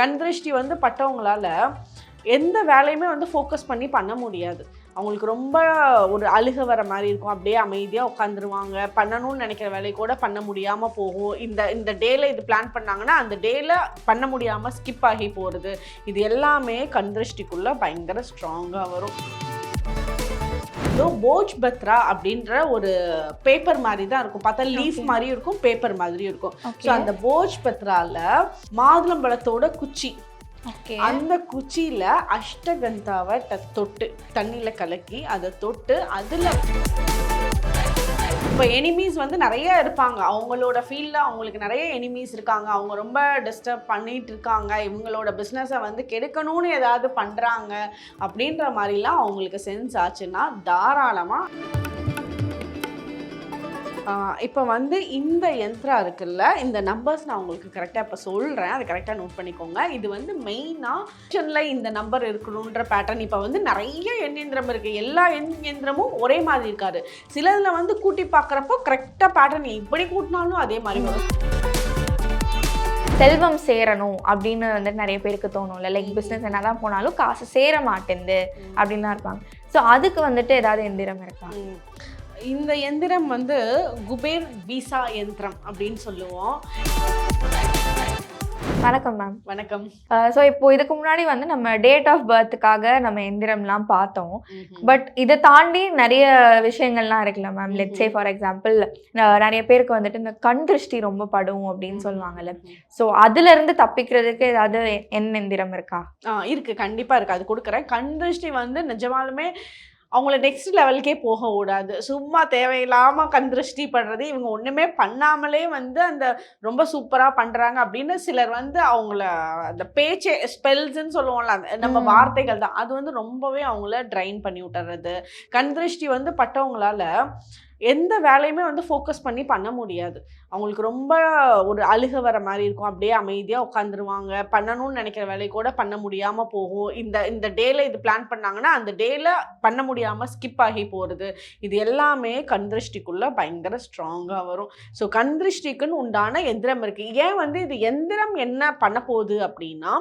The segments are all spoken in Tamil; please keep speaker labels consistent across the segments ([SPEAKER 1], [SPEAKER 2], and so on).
[SPEAKER 1] கண் திருஷ்டி வந்து பட்டவங்களால எந்த வேலையுமே வந்து ஃபோக்கஸ் பண்ணி பண்ண முடியாது. அவங்களுக்கு ரொம்ப ஒரு அழுக வர மாதிரி இருக்கும். அப்படியே அமைதியாக உட்காந்துருவாங்க பண்ணணும்னு நினைக்கிற வேலையை கூட பண்ண முடியாமல் போகும். இந்த இந்த டேயில் இது பிளான் பண்ணாங்கன்னா அந்த டேயில் பண்ண முடியாமல் ஸ்கிப் ஆகி போகிறது இது எல்லாமே கண்திருஷ்டிக்குள்ளே பயங்கர ஸ்ட்ராங்காக வரும். இதோ போஜ் பத்ரா அப்படின்ற ஒரு பேப்பர் மாதிரி தான் இருக்கும். பார்த்தா லீஃப்
[SPEAKER 2] Okay.
[SPEAKER 1] மாதிரி இருக்கும் பேப்பர் மாதிரி இருக்கும். ஸோ அந்த போஜ் பத்ரால மாதுளம்பழத்தோட குச்சி. அந்த குச்சியில அஷ்டகந்தாவை தொட்டு தண்ணியில கலக்கி அதை தொட்டு அதுல இப்போ எனிமீஸ் வந்து நிறைய இருப்பாங்க. அவங்களோட ஃபீல்டில் அவங்களுக்கு நிறைய எனிமீஸ் இருக்காங்க. அவங்க ரொம்ப டிஸ்டர்ப் பண்ணிட்டு இருக்காங்க. இவங்களோட பிஸ்னஸை வந்து கெடுக்கணும்னு ஏதாவது பண்ணுறாங்க அப்படின்ற மாதிரிலாம் அவங்களுக்கு சென்ஸ் ஆச்சுன்னா தாராளமாக இப்போ வந்து இந்த யந்திரா இருக்குல்ல இந்த நம்பர்ஸ் நான் உங்களுக்கு கரெக்டாக இப்போ சொல்கிறேன் அதை கரெக்டாக நோட் பண்ணிக்கோங்க. இது வந்து மெயினாக இந்த நம்பர் இருக்கணுன்ற பேட்டர்ன் இப்போ வந்து நிறைய எண் எந்திரம் இருக்குது எல்லா எண் எந்திரமும் ஒரே மாதிரி இருக்காது. சிலதில் வந்து கூட்டி பார்க்குறப்போ கரெக்டாக பேட்டர்ன் இப்படி கூட்டினாலும் அதே மாதிரி வரும்.
[SPEAKER 2] செல்வம் சேரணும் அப்படின்னு வந்து நிறைய பேருக்கு தோணும்ல. லைக் பிஸ்னஸ் என்னதான் போனாலும் காசு சேர மாட்டேங்குது அப்படின்லாம் இருப்பாங்க. ஸோ அதுக்கு வந்துட்டு ஏதாவது எந்திரம் இருக்கா.
[SPEAKER 1] இந்த எந்திரம் வந்து குபேர் வீசா யந்திரம் அப்படின்னு சொல்லுவோம்.
[SPEAKER 2] வணக்கம் மேம்
[SPEAKER 1] வணக்கம்.
[SPEAKER 2] ஸோ இப்போ இதுக்கு முன்னாடி வந்து நம்ம டேட் ஆஃப் பர்த்துக்காக நம்ம எந்திரம்லாம் பார்த்தோம். பட் இதை தாண்டி நிறைய விஷயங்கள்லாம் இருக்குல்ல ma'am let say for example நிறைய பேருக்கு வந்துட்டு இந்த கண் திருஷ்டி ரொம்ப படும் அப்படின்னு சொல்லுவாங்கல்ல. ஸோ அதுல இருந்து தப்பிக்கிறதுக்கு ஏதாவது எண் எந்திரம் இருக்கா?
[SPEAKER 1] இருக்கு. கண்டிப்பா இருக்கு. அது கொடுக்குறேன். கண் திருஷ்டி வந்து நிஜமாலுமே அவங்கள நெக்ஸ்ட் லெவலுக்கே போக விடாது. சும்மா தேவையில்லாம கண் திருஷ்டி படுறது இவங்க ஒண்ணுமே பண்ணாமலே வந்து அந்த ரொம்ப சூப்பரா பண்றாங்க அப்படின்னு சிலர் வந்து அவங்கள அந்த பேச்சே ஸ்பெல்ஸ்ன்னு சொல்லுவோம்ல அந்த நம்ம. வார்த்தைகள் தான். அது வந்து ரொம்பவே அவங்கள ட்ரைன் பண்ணி விட்டுறது. கண் திருஷ்டி வந்து பட்டவங்களால எந்த வேலையுமே வந்து ஃபோக்கஸ் பண்ணி பண்ண முடியாது. அவங்களுக்கு ரொம்ப ஒரு அழுக வர மாதிரி இருக்கும். அப்படியே அமைதியாக உட்காந்துருவாங்க. பண்ணணும்னு நினைக்கிற வேலையை கூட பண்ண முடியாமல் போகும். இந்த இந்த டேல இது பிளான் பண்ணாங்கன்னா அந்த டேல பண்ண முடியாமல் ஸ்கிப் ஆகி போகிறது இது எல்லாமே கண் திருஷ்டிக்குள்ளே பயங்கர ஸ்ட்ராங்காக வரும். ஸோ கண் திருஷ்டிக்குன்னு உண்டான எந்திரம் இருக்குது ஏன் வந்து இது எந்திரம் என்ன பண்ண போகுது அப்படின்னா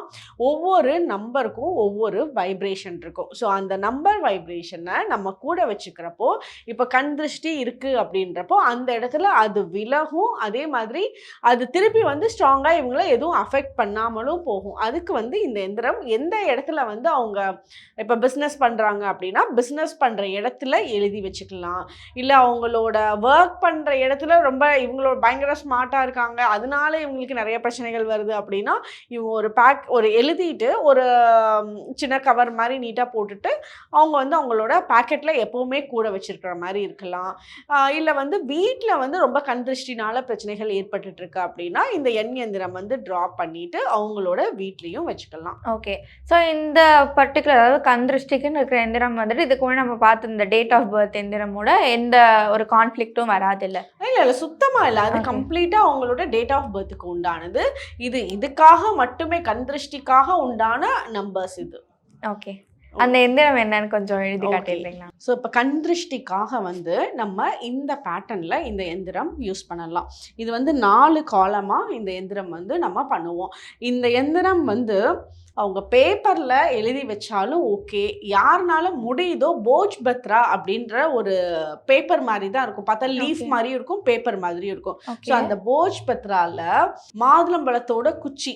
[SPEAKER 1] ஒவ்வொரு நம்பருக்கும் ஒவ்வொரு வைப்ரேஷன் இருக்கும். ஸோ அந்த நம்பர் வைப்ரேஷனை நம்ம கூட வச்சுக்கிறப்போ இப்போ கண் திருஷ்டி இருக்குது அப்படின்றப்போ அந்த இடத்துல அது விலகும் அதே மாதிரி அது திருப்பி வந்து ஸ்ட்ராங்காக இவங்கள எதுவும் அஃபெக்ட் பண்ணாமலும் போகும். அதுக்கு வந்து இந்த எந்திரம் எந்த இடத்துல வந்து அவங்க இப்போ பிஸ்னஸ் பண்ணுறாங்க அப்படின்னா பிஸ்னஸ் பண்ணுற இடத்துல எழுதி வச்சுக்கலாம். இல்லை அவங்களோட ஒர்க் பண்ணுற இடத்துல ரொம்ப இவங்களோட பயங்கர ஸ்மார்ட்டாக இருக்காங்க அதனால இவங்களுக்கு நிறைய பிரச்சனைகள் வருது அப்படின்னா இவங்க ஒரு பேக் ஒரு எழுதிட்டு ஒரு சின்ன கவர் மாதிரி நீட்டாக போட்டுட்டு அவங்க வந்து அவங்களோட பேக்கெட்டில் எப்போவுமே கூட வச்சுருக்கிற மாதிரி இருக்கலாம். இல்லை வந்து வீட்டில் வந்து ரொம்ப கண் திருஷ்டினால பிரச்சனைகள் ஏற்பட்டுட்டு இருக்கு அப்படின்னா இந்த எண் எந்திரம் வந்து ட்ராப் பண்ணிட்டு அவங்களோட வீட்லேயும் வச்சுக்கலாம்.
[SPEAKER 2] ஓகே ஸோ இந்த பர்டிகுலர் அதாவது கண் திருஷ்டிக்குன்னு இருக்கிற எந்திரம் வந்துட்டு இதுக்கு முன்னாடி நம்ம பார்த்த இந்த டேட் ஆஃப் பர்த் எந்திரமோட எந்த ஒரு கான்ஃப்ளிக்ட்டும் வராது இல்ல
[SPEAKER 1] இல்லை இல்லை சுத்தமாக இல்லை. அது. கம்ப்ளீட்டாக அவங்களோட டேட் ஆஃப் பர்த்துக்கு உண்டானது. இது இதுக்காக மட்டுமே கண் திருஷ்டிக்காக உண்டான நம்பர்ஸ் இது.
[SPEAKER 2] ஓகே அந்த எந்திரம் என்னன்னு கொஞ்சம் எழுதி. காட்டிடுறீங்களா?
[SPEAKER 1] ஸோ இப்போ கண் திருஷ்டிக்காக வந்து நம்ம இந்த பேட்டர்னில் இந்த எந்திரம் யூஸ் பண்ணலாம். இது வந்து நாலு காலமாக இந்த எந்திரம் வந்து நம்ம பண்ணுவோம். இந்த எந்திரம் வந்து அவங்க பேப்பரில் எழுதி வச்சாலும் ஓகே யாருனால முடியுதோ போஜ் பத்ரா அப்படின்ற ஒரு பேப்பர் மாதிரி தான் இருக்கும். பார்த்தா லீஃப். மாதிரியும் இருக்கும் பேப்பர் மாதிரியும் இருக்கும். ஸோ அந்த போஜ் பத்ரால மாதுளம்பழத்தோட குச்சி.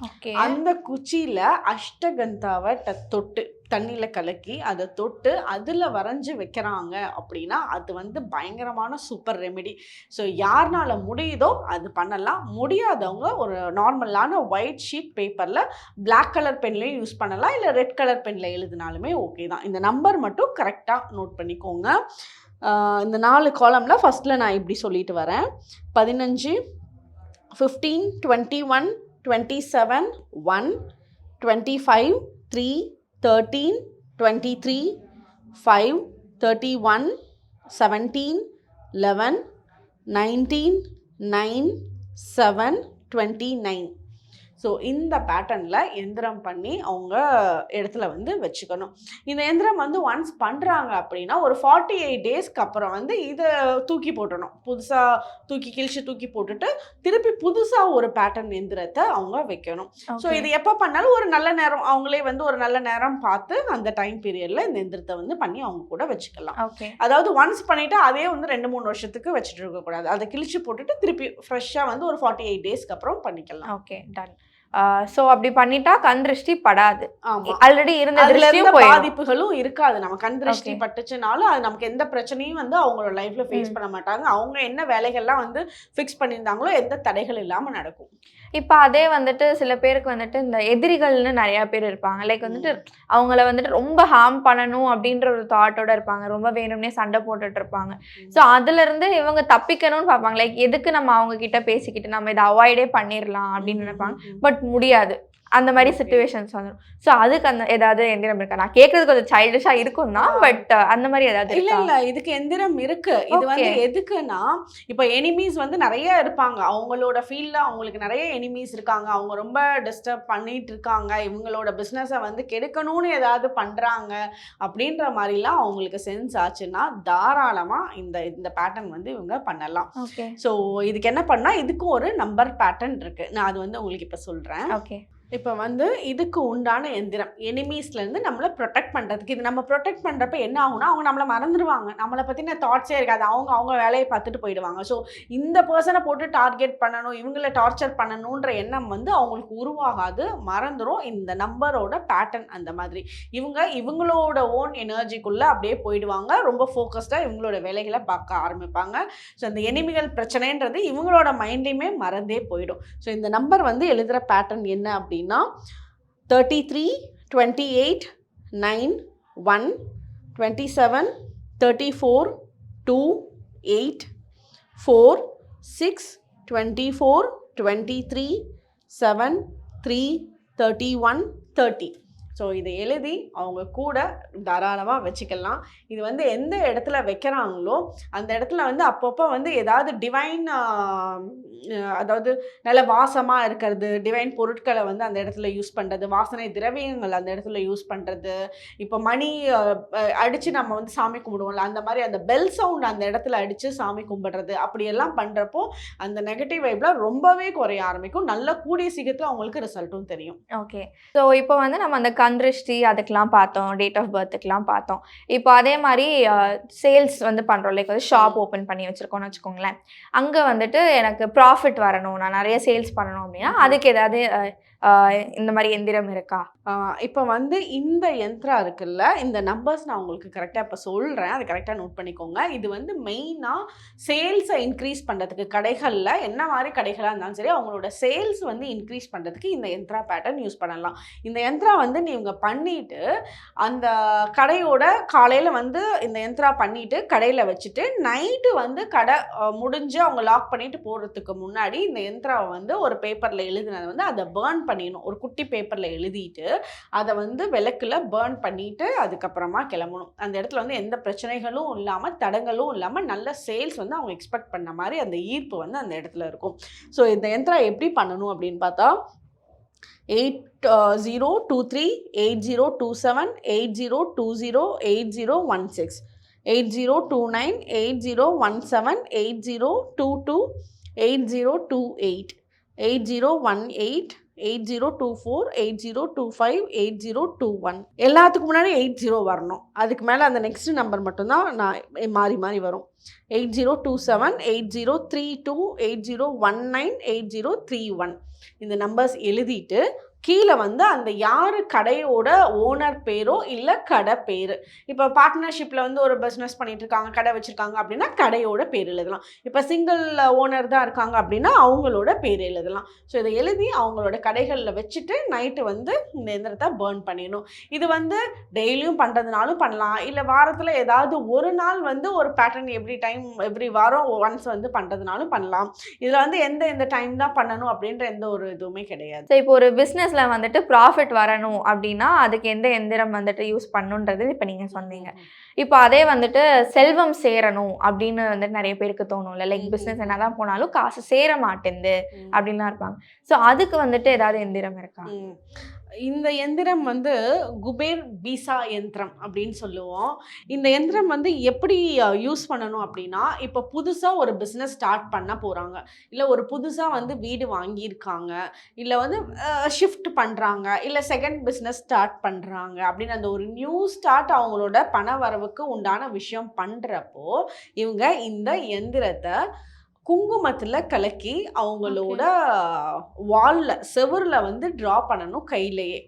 [SPEAKER 2] ஓகே
[SPEAKER 1] அந்த குச்சியில அஷ்டகந்தாவை தொட்டு தண்ணியில் கலக்கி அதை தொட்டு அதில் வரைஞ்சி வைக்கிறாங்க அப்படின்னா அது வந்து பயங்கரமான சூப்பர் ரெமெடி ஸோ யாருனால முடியுதோ அது பண்ணலாம். முடியாதவங்க ஒரு நார்மலான ஒயிட் ஷீட் பேப்பரில் பிளாக் கலர் பென்லையும் யூஸ் பண்ணலாம். இல்லை ரெட் கலர் பென்ல எழுதினாலுமே ஓகே தான். இந்த நம்பர் மட்டும் கரெக்டாக நோட் பண்ணிக்கோங்க. இந்த நாலு காலமில் ஃபஸ்ட்டில் நான் இப்படி சொல்லிட்டு வரேன். பதினஞ்சு fifteen twenty one twenty seven one twenty five three 13, 23, 5, 31, 17, 11, 19, 9, 7, 29. So இந்த பேட்டர்னில் எந்திரம் பண்ணி அவங்க இடத்துல வந்து வச்சுக்கணும். இந்த எந்திரம் வந்து ஒன்ஸ் பண்ணுறாங்க அப்படின்னா ஒரு ஃபார்ட்டி எயிட் டேஸ்க்கு அப்புறம் வந்து இதை தூக்கி போட்டணும் புதுசாக தூக்கி கிழிச்சு தூக்கி போட்டுட்டு திருப்பி புதுசாக ஒரு பேட்டர்ன் எந்திரத்தை அவங்க வைக்கணும். ஸோ இது எப்போ பண்ணாலும் ஒரு நல்ல நேரம். அவங்களே வந்து ஒரு நல்ல நேரம் பார்த்து அந்த டைம் பீரியடில் இந்த எந்திரத்தை வந்து பண்ணி அவங்க கூட வச்சுக்கலாம். அதாவது ஒன்ஸ் பண்ணிட்டு அதே வந்து ரெண்டு மூணு வருஷத்துக்கு வச்சுட்டு இருக்கக்கூடாது. அதை கிழிச்சு போட்டுட்டு திருப்பி ஃப்ரெஷ்ஷாக வந்து ஒரு ஃபார்ட்டி எயிட் டேஸ்க்கு அப்புறம் பண்ணிக்கலாம்.
[SPEAKER 2] ஓகே டன் ஸோ அப்படி பண்ணிட்டா கண் திருஷ்டி படாது. ஆல்ரெடி இருந்த திருஷ்டியும்
[SPEAKER 1] பாதிப்புகளும் இருக்காது. நம்ம கண் திருஷ்டி. பட்டுச்சுனாலும் அது நமக்கு எந்த பிரச்சனையும் வந்து அவங்களோட லைஃப்ல ஃபேஸ். பண்ண மாட்டாங்க. அவங்க என்ன வேலைகள்லாம் வந்து ஃபிக்ஸ் பண்ணியிருந்தாங்களோ எந்த தடைகள் இல்லாம நடக்கும்.
[SPEAKER 2] இப்போ அதே வந்துட்டு சில பேருக்கு வந்துட்டு இந்த எதிரிகள்னு நிறைய பேர் இருப்பாங்க. லைக் வந்துட்டு அவங்கள வந்துட்டு ரொம்ப ஹார்ம் பண்ணணும் அப்படின்ற ஒரு தாட்டோட இருப்பாங்க. ரொம்ப வேணும்னே சண்டை போட்டுட்டு இருப்பாங்க. ஸோ அதுல இருந்து இவங்க தப்பிக்கணும்னு பார்ப்பாங்க. லைக் எதுக்கு நம்ம அவங்க கிட்ட பேசிக்கிட்டு நம்ம இதை அவாய்டே பண்ணிடலாம் அப்படின்னு நினைப்பாங்க. பட் முடியாது. அந்த மாதிரி. சுச்சுவேஷன்ஸ் வந்துடும் ஸோ அதுக்கு அந்த ஏதாவது எந்திரம் இருக்கா? நான் கேட்கறது கொஞ்சம் சைல்டிஷா இருக்கும் தான். பட் அந்த மாதிரி ஏதாவது
[SPEAKER 1] இல்ல இல்ல இதுக்கு எந்திரம் இருக்கு. இது வந்து. எதுக்குன்னா இப்ப எனிமீஸ் வந்து நிறைய இருப்பாங்க. அவங்களோட ஃபீல்ட்ல அவங்களுக்கு நிறைய எனிமீஸ் இருக்காங்க. அவங்க ரொம்ப டிஸ்டர்ப் பண்ணிட்டு இருக்காங்க. இவங்களோட பிஸ்னஸை வந்து கெடுக்கணும்னு ஏதாவது பண்றாங்க. அப்படின்ற மாதிரிலாம் அவங்களுக்கு சென்ஸ் ஆச்சுன்னா தாராளமா இந்த இந்த பேட்டர்ன் வந்து இவங்க பண்ணலாம். ஸோ இதுக்கு என்ன பண்ணா இதுக்கும் ஒரு நம்பர் பேட்டர்ன் இருக்கு. நான் அது வந்து உங்களுக்கு இப்ப சொல்றேன்.
[SPEAKER 2] ஓகே
[SPEAKER 1] இப்போ வந்து இதுக்கு உண்டான எந்திரம் எனிமீஸ்லேருந்து நம்மளை ப்ரொடெக்ட் பண்ணுறதுக்கு இது நம்ம ப்ரொடெக்ட் பண்ணுறப்ப என்ன ஆகும்னா அவங்க நம்மளை மறந்துடுவாங்க நம்மளை பற்றின தாட்ஸே இருக்காது. அவங்க அவங்க வேலையை பார்த்துட்டு போயிடுவாங்க. ஸோ இந்த பர்சனை போட்டு டார்கெட் பண்ணணும் இவங்கள டார்ச்சர் பண்ணணுன்ற எண்ணம் வந்து அவங்களுக்கு உருவாகாது. மறந்துடும் இந்த நம்பரோட பேட்டர்ன் அந்த மாதிரி. இவங்க இவங்களோட ஓன் எனர்ஜிக்குள்ளே அப்படியே போயிடுவாங்க. ரொம்ப ஃபோக்கஸ்டாக இவங்களோட வேலைகளை பார்க்க ஆரம்பிப்பாங்க. ஸோ அந்த எனிமிகள் பிரச்சனைன்றது இவங்களோட மைண்ட்லேயுமே மறந்தே போயிடும். ஸோ இந்த நம்பர் வந்து எழுதுகிற பேட்டர்ன் என்ன அப்படின்னா thirty three twenty eight nine one twenty seven thirty four two eight four six twenty four twenty three seven three thirty one thirty so இதை எழுதி அவங்க கூட தாராளமாக வச்சுக்கலாம். இது வந்து எந்த இடத்துல வைக்கிறாங்களோ அந்த இடத்துல வந்து அப்பப்போ வந்து ஏதாவது டிவைன் அதாவது நல்ல வாசமாக இருக்கிறது டிவைன் பொருட்களை வந்து அந்த இடத்துல யூஸ் பண்ணுறது வாசனை திரவியங்கள் அந்த இடத்துல யூஸ் பண்ணுறது இப்போ மணி அடித்து நம்ம வந்து சாமி கும்பிடுவோம்ல அந்த மாதிரி அந்த பெல் சவுண்ட் அந்த இடத்துல அடித்து சாமி கும்பிடுறது அப்படியெல்லாம் பண்ணுறப்போ அந்த நெகட்டிவ் வைப்லாம் ரொம்பவே குறைய ஆரம்பிக்கும். நல்ல கூடிய சீக்கிரத்தில் அவங்களுக்கு ரிசல்ட்டும் தெரியும்.
[SPEAKER 2] ஓகே ஸோ இப்போ வந்து நம்ம அந்த கந்திருஷ்டி அதுக்கெலாம் பார்த்தோம் டேட் ஆஃப் பர்த்துக்கெலாம் பார்த்தோம். இப்போ அதே மாதிரி சேல்ஸ் வந்து பண்ணுறோம் லைக் வந்து ஷாப் ஓப்பன் பண்ணி வச்சுருக்கோம்னு வச்சுக்கோங்களேன். அங்கே வந்துட்டு எனக்கு ப்ராஃபிட் வரணும். நான் நிறைய சேல்ஸ் பண்ணணும் அப்படின்னா அதுக்கு ஏதாவது இந்த மாதிரி எந்திரம் இருக்கா?
[SPEAKER 1] இப்போ வந்து இந்த யந்த்ரா இருக்குல்ல இந்த நம்பர்ஸ் நான் உங்களுக்கு கரெக்டாக இப்போ சொல்கிறேன் அதை கரெக்டாக நோட் பண்ணிக்கோங்க. இது வந்து மெயினாக சேல்ஸை இன்க்ரீஸ் பண்ணுறதுக்கு கடைகளில் என்ன மாதிரி கடைகளாக இருந்தாலும் சரி அவங்களோட சேல்ஸ் வந்து இன்க்ரீஸ் பண்ணுறதுக்கு இந்த யந்த்ரா பேட்டர்ன் யூஸ் பண்ணலாம். இந்த எந்திரா வந்து நீங்கள் பண்ணிவிட்டு அந்த கடையோட காலையில் வந்து இந்த யந்த்ரா பண்ணிவிட்டு கடையில் வச்சுட்டு நைட்டு வந்து கடை முடிஞ்சு அவங்க லாக் பண்ணிட்டு போகிறதுக்கு முன்னாடி இந்த எந்திராவை வந்து ஒரு பேப்பரில் எழுதுனது வந்து அதை பேர்ன் பண்ணிடணும். ஒரு குட்டி பேப்பரில் எழுதிட்டு அதை வந்து விளக்குல பேர்ன் பண்ணிட்டு அதுக்கப்புறமா கிளம்பணும். அந்த இடத்துல வந்து எந்த பிரச்சனைகளும் இல்லாமல் தடங்களும் இல்லாமல் நல்ல சேல்ஸ் வந்து அவங்க எக்ஸ்பெக்ட் பண்ண மாதிரி அந்த ஈர்ப்பு வந்து அந்த இடத்துல இருக்கும். ஸோ இந்த யந்திரம் எப்படி பண்ணணும் அப்படின்னு பார்த்தா eight zero two three eight zero two seven eight zero two zero eight zero one six eight zero two nine eight zero one seven eight zero two two eight zero two eight eight zero one eight eight zero two four eight zero two five eight zero two one. எல்லாத்துக்கும் முன்னாடி எயிட் ஜீரோ வரணும். அதுக்கு மேலே அந்த நெக்ஸ்ட் நம்பர் மட்டும்தான் நான் மாறி மாறி வரும். Eight zero two seven eight zero three two eight zero one nine eight zero three one. இந்த நம்பர்ஸ் எழுதிட்டு கீழே வந்து அந்த யார் கடையோட ஓனர் பேரோ இல்லை கடை பேர். இப்போ பார்ட்னர்ஷிப்பில் வந்து ஒரு பிஸ்னஸ் பண்ணிட்டு இருக்காங்க கடை வச்சுருக்காங்க அப்படின்னா கடையோட பேர் எழுதலாம். இப்போ சிங்கிள் ஓனர் தான் இருக்காங்க அப்படின்னா அவங்களோட பேர் எழுதலாம். ஸோ இதை எழுதி அவங்களோட கடைகளில் வச்சுட்டு நைட்டு வந்து இந்த எந்திரத்தை பேர்ன் பண்ணிடணும். இது வந்து டெய்லியும் பண்ணுறதுனாலும் பண்ணலாம். இல்லை வாரத்தில் ஏதாவது ஒரு நாள் வந்து ஒரு பேட்டர்ன் எவ்ரி டைம் எவ்ரி வாரம் ஒன்ஸ் வந்து பண்ணுறதுனாலும் பண்ணலாம். இதில் வந்து எந்த எந்த டைம் தான் பண்ணணும் அப்படின்ற எந்த ஒரு இதுவுமே கிடையாது.
[SPEAKER 2] இப்போ ஒரு பிஸ்னஸ் பிஸ்னஸில் வந்துட்டு ப்ராஃபிட் வரணும் அப்படின்னா அதுக்கு எந்த எந்திரம் வந்துட்டு யூஸ் பண்ணுன்றது இப்போ நீங்கள் சொன்னீங்க இப்போ அதே வந்துட்டு செல்வம் சேரணும் அப்படின்னு வந்துட்டு நிறைய பேருக்கு தோணும்ல லைக் பிஸ்னஸ்
[SPEAKER 1] ம்.
[SPEAKER 2] என்னதான் போனாலும் காசு சேர மாட்டேங்குது. அப்படின்லாம் இருப்பாங்க ஸோ அதுக்கு வந்துட்டு ஏதாவது எந்திரம் இருக்கா.
[SPEAKER 1] இந்த எந்திரம் வந்து குபேர் பீசா எந்திரம் அப்படின்னு சொல்லுவோம். இந்த எந்திரம் வந்து எப்படி யூஸ் பண்ணணும் அப்படின்னா இப்போ புதுசாக ஒரு பிஸ்னஸ் ஸ்டார்ட் பண்ண போகிறாங்க இல்லை ஒரு புதுசாக வந்து வீடு வாங்கியிருக்காங்க. இல்லை வந்து ஷிஃப்ட் பண்ணுறாங்க இல்லை செகண்ட் பிஸ்னஸ் ஸ்டார்ட் பண்ணுறாங்க அப்படின்னு அந்த ஒரு நியூ ஸ்டார்ட் அவங்களோட பண வரவுக்கு உண்டான விஷயம் பண்ணுறப்போ இவங்க இந்த எந்திரத்தை குங்குமத்தில் கலக்கி அவங்களோட வால்ல செவுரில் வந்து ட்ரா பண்ணணும் கையிலேயே.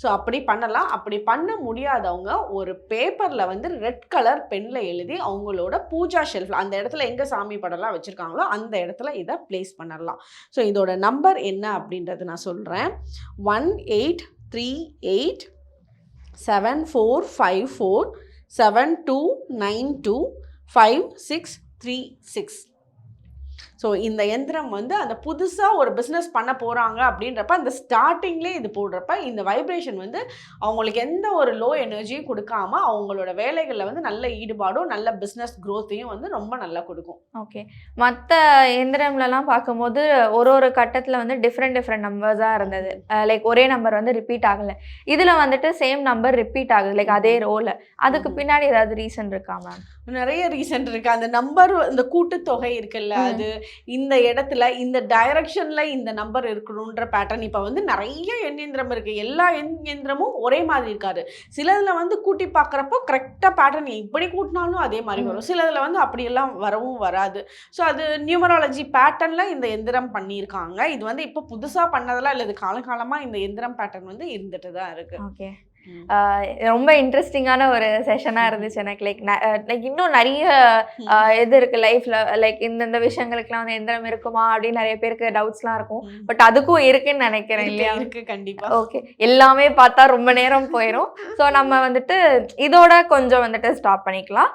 [SPEAKER 1] ஸோ அப்படி பண்ணலாம். அப்படி பண்ண முடியாதவங்க ஒரு பேப்பரில் வந்து ரெட் கலர் பெனில் எழுதி அவங்களோட பூஜா ஷெல்ஃபில் அந்த இடத்துல எங்கே சாமி படம்லாம் வச்சுருக்காங்களோ அந்த இடத்துல இதை ப்ளேஸ் பண்ணலாம். ஸோ இதோட நம்பர் என்ன அப்படின்றது நான் சொல்கிறேன் one eight three eight seven four five four seven two nine two five six three six so இந்த எந்திரம் வந்து அந்த புதுசாக ஒரு பிஸ்னஸ் பண்ண போகிறாங்க அப்படின்றப்ப அந்த ஸ்டார்டிங்லேயே இது போடுறப்ப இந்த வைப்ரேஷன் வந்து அவங்களுக்கு எந்த ஒரு லோ எனர்ஜியும் கொடுக்காம அவங்களோட வேலைகளில் வந்து நல்ல ஈடுபாடும் நல்ல பிஸ்னஸ் க்ரோத்தையும் வந்து ரொம்ப நல்லா கொடுக்கும்.
[SPEAKER 2] ஓகே மற்ற எந்திரம்லலாம் பார்க்கும்போது ஒரு ஒரு கட்டத்தில் வந்து டிஃப்ரெண்ட் டிஃப்ரெண்ட் நம்பர்ஸாக இருந்தது. லைக் ஒரே நம்பர் வந்து ரிப்பீட் ஆகலை. இதில் வந்துட்டு சேம் நம்பர் ரிப்பீட் ஆகுது. லைக் அதே ரோல அதுக்கு. பின்னாடி ஏதாவது ரீசன் இருக்கா மேம்
[SPEAKER 1] நிறைய ரீசன் இருக்கு. அந்த நம்பர் இந்த கூட்டுத்தொகை இருக்குல்ல. அது இந்த இடத்துல இந்த டைரக்ஷன்ல இந்த நம்பர் இருக்கணுன்ற பேட்டர்ன் இப்போ வந்து நிறைய எண் எந்திரம் இருக்கு. எல்லா எண் எந்திரமும் ஒரே மாதிரி இருக்காது. சிலதுல வந்து கூட்டி பார்க்குறப்போ கரெக்டாக பேட்டர்ன் இப்படி கூட்டினாலும் அதே மாதிரி. வரும். சிலதுல வந்து அப்படியெல்லாம் வரவும் வராது. ஸோ அது நியூமராலஜி பேட்டர்ன்ல இந்த எந்திரம் பண்ணியிருக்காங்க. இது வந்து இப்போ புதுசா பண்ணதெல்லாம் இல்லை. இது காலகாலமா இந்த எந்திரம் பேட்டர்ன் வந்து இருந்துட்டு தான் இருக்கு.
[SPEAKER 2] ஓகே. ரொம்ப இன்ட்ரெஸ்டிங்கான ஒரு செஷனாக இருந்துச்சு எனக்கு. லைக் லைக் இன்னும் நிறைய இது இருக்கு லைஃப்ல லைக் இந்தந்த விஷயங்களுக்குலாம் வந்து எந்திரம் இருக்குமா அப்படின்னு நிறைய பேருக்கு டவுட்ஸ்லாம் இருக்கும். பட் அதுக்கும் இருக்குன்னு நினைக்கிறேன் இல்லையா?
[SPEAKER 1] இருக்கு கண்டிப்பா.
[SPEAKER 2] ஓகே எல்லாமே பார்த்தா ரொம்ப நேரம் போயிடும் ஸோ நம்ம வந்துட்டு இதோட கொஞ்சம் வந்துட்டு ஸ்டாப் பண்ணிக்கலாம்.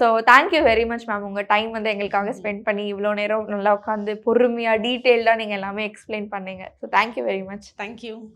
[SPEAKER 2] So thank you very much ma'am உங்கள் டைம் வந்து எங்களுக்காக ஸ்பெண்ட் பண்ணி இவ்வளோ நேரம் நல்லா உட்காந்து பொறுமையாக டீட்டெயில்டாக நீங்கள் எல்லாமே எக்ஸ்பிளைன் பண்ணீங்க. So thank you very much
[SPEAKER 1] thank you